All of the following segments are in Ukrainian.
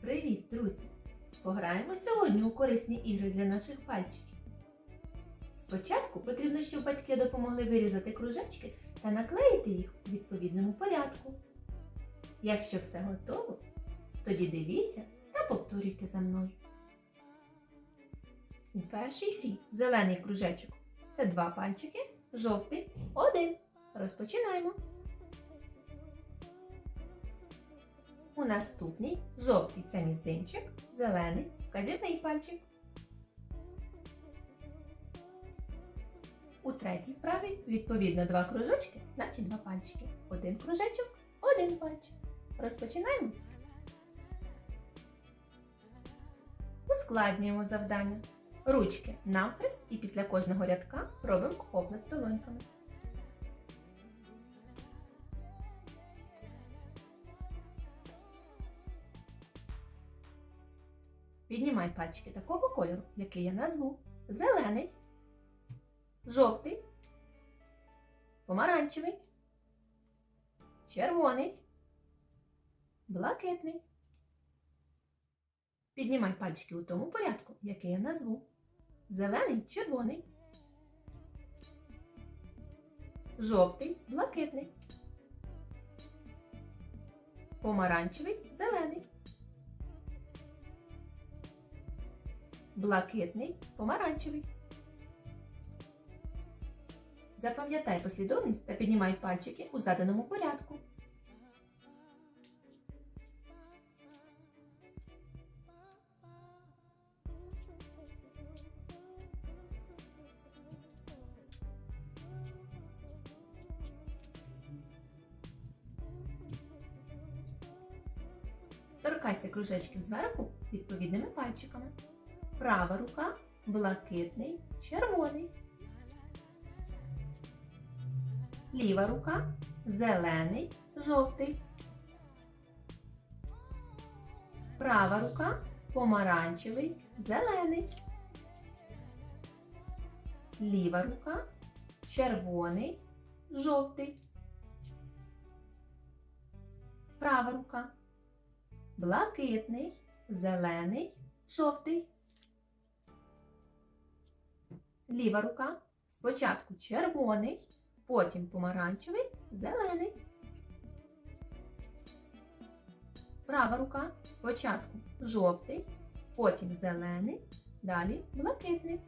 Привіт, друзі! Пограємо сьогодні у корисні ігри для наших пальчиків. Спочатку потрібно, щоб батьки допомогли вирізати кружечки та наклеїти їх у відповідному порядку. Якщо все готово, тоді дивіться та повторюйте за мною. У першій грі зелений кружечок це два пальчики, жовтий один. Розпочинаємо. У наступній жовтий це мізинчик, зелений вказівний пальчик. У третій вправі відповідно два кружочки, значить два пальчики. Один кружечок, один пальчик. Розпочинаємо. Ускладнюємо завдання. Ручки навхрест і після кожного рядка робимо оплеск долоньками. Піднімай пальчики такого кольору, який я назву. Зелений, жовтий, помаранчевий, червоний, блакитний. Піднімай пальчики у тому порядку, який я назву. Зелений, червоний, жовтий, блакитний, помаранчевий, зелений. Блакитний, помаранчевий. Запам'ятай послідовність та піднімай пальчики у заданому порядку. Торкайся кружечків зверху відповідними пальчиками. Права рука блакитний, червоний. Ліва рука зелений, жовтий. Права рука помаранчевий, зелений. Ліва рука червоний, жовтий. Права рука блакитний, зелений, жовтий. Ліва рука спочатку червоний, потім помаранчевий, зелений. Права рука спочатку жовтий, потім зелений, далі блакитний.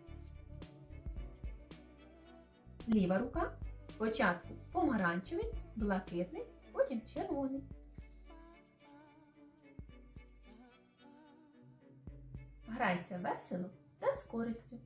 Ліва рука спочатку помаранчевий, блакитний, потім червоний. Грайся весело та з користю.